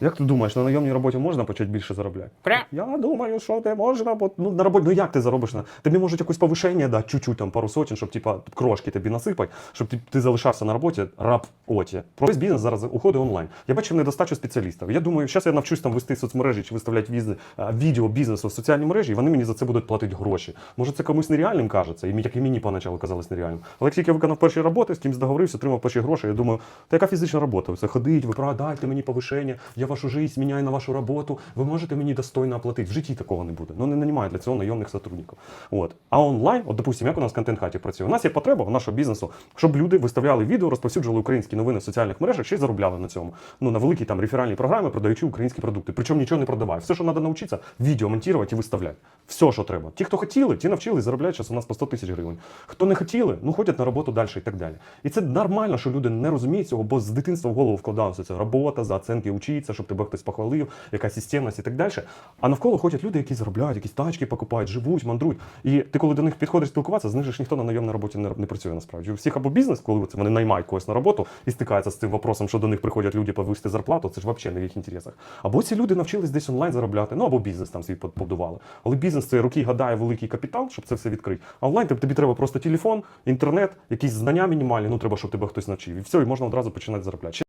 Як ти думаєш, на найомній роботі можна почати більше заробляти? Прям. Я думаю, що ти можна, бо ну на роботі, ну як ти заробиш на тобі можуть якось повишення дати, чуть-чуть там пару сотень, щоб типа крошки тобі насипати, щоб ти, ти залишався на роботі раб оті. Про весь бізнес зараз уходить онлайн. Я бачив недостачу спеціалістів. Я думаю, зараз я навчусь там вести соцмережі чи виставляти віз- відео бізнесу в соціальні мережі, і вони мені за це будуть платити гроші. Може, це комусь нереальним кажеться, і як і мені поначалу казалось нереальним. Але тільки я виконав перші роботи, з кимось договорився, отримав перші гроші. Я думаю, та яка фізична робота? Це ходить, ви дайте мені повишення, я вашу життя міняю на вашу роботу, ви можете мені достойно оплатити. В житті такого не буде. Ну не нанімають для цього найомних сотрудників. От. А онлайн, от допустимо, як у нас контент хаті працює. У нас є потреба в нашого бізнесу, щоб люди виставляли відео, розповсюджували українські новини в соціальних мережах, ще й заробляли на цьому. Ну на великі там реферальні програми, продаючи українські продукти. Причому нічого не продаває. Все, що треба навчитися, відео монтувати і виставляти. Все, що треба. Ті, хто хотіли, ті навчились, заробляють зараз у нас по 100 тисяч гривень. Хто не хотіли, ну ходять на роботу далі і так далі. І це нормально, що люди не розуміють цього, бо з дитинства в голову вкладалося це робота, за оценки учиться, щоб тебе хтось похвалив, якась системність і так далі. А навколо ходять люди, які заробляють, якісь тачки покупають, живуть, мандрують. І ти, коли до них підходиш спілкуватися, з них ж ніхто на найомній роботі не, не працює насправді. У всіх або бізнес, коли це вони наймають когось на роботу і стикаються з цим вопросом, що до них приходять люди повисти зарплату, це ж взагалі не в їх інтересах. Або ці люди навчились десь онлайн заробляти, ну або бізнес там свій побудували. Але бізнес це руки гадає великий капітал, щоб це все відкрити. А онлайн тобі треба просто телефон, інтернет, якісь знання мінімальні, ну треба, щоб тебе хтось навчив. І все, і можна одразу починати заробляти.